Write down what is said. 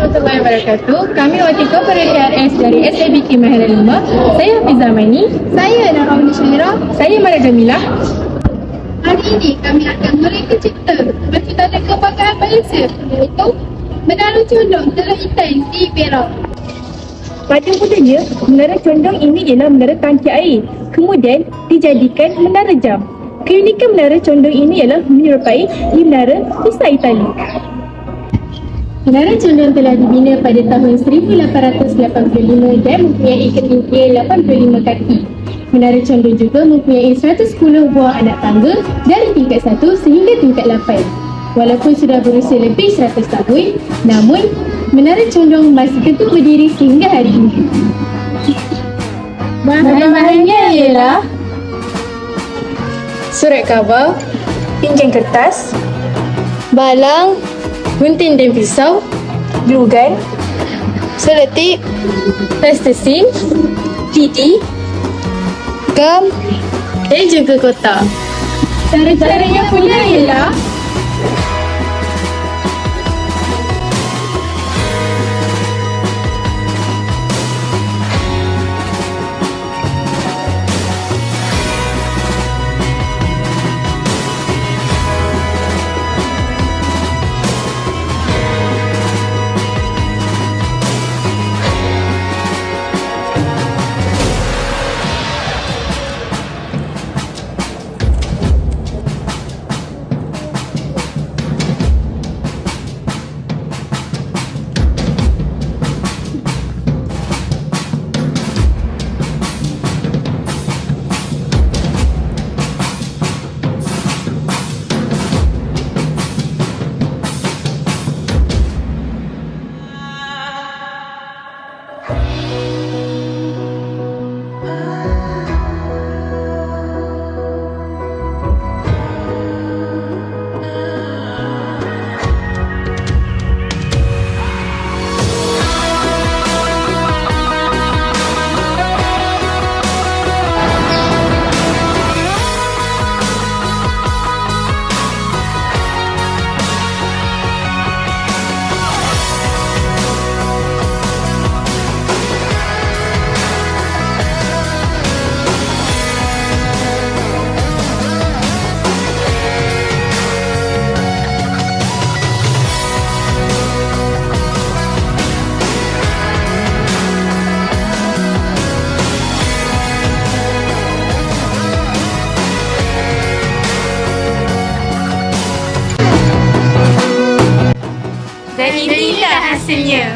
warahmatullahi wabarakatuh. Kami wakil kepada KRS dari SABK Mahara 5. Saya Hafizah Maini. Saya Narauni Syairah. Saya Mara Jamila. Hari ini kami akan mereka cerita macam tanda kebanggaan Malaysia iaitu Menara Condong telah Intan di Perak. Pada mulanya, menara condong ini ialah menara tangki air. Kemudian dijadikan menara jam. Keunikan menara condong ini ialah menyerupai di menara Pisa Itali. Menara condong telah dibina pada tahun 1885 dan mempunyai ketinggian 85 kaki. Menara condong juga mempunyai 110 buah anak tangga dari tingkat 1 sehingga tingkat 8. Walaupun sudah berusia lebih 100 tahun, namun Menara Condong masih tetap berdiri sehingga hari ini. Bahan-bahannya ialah surat khabar, pinjam kertas, balang, gunting dan pisau, glue gun, seletip, plastisin, titi, gam dan juga kotak. Cara-caranya punya ialah Inilah hasilnya.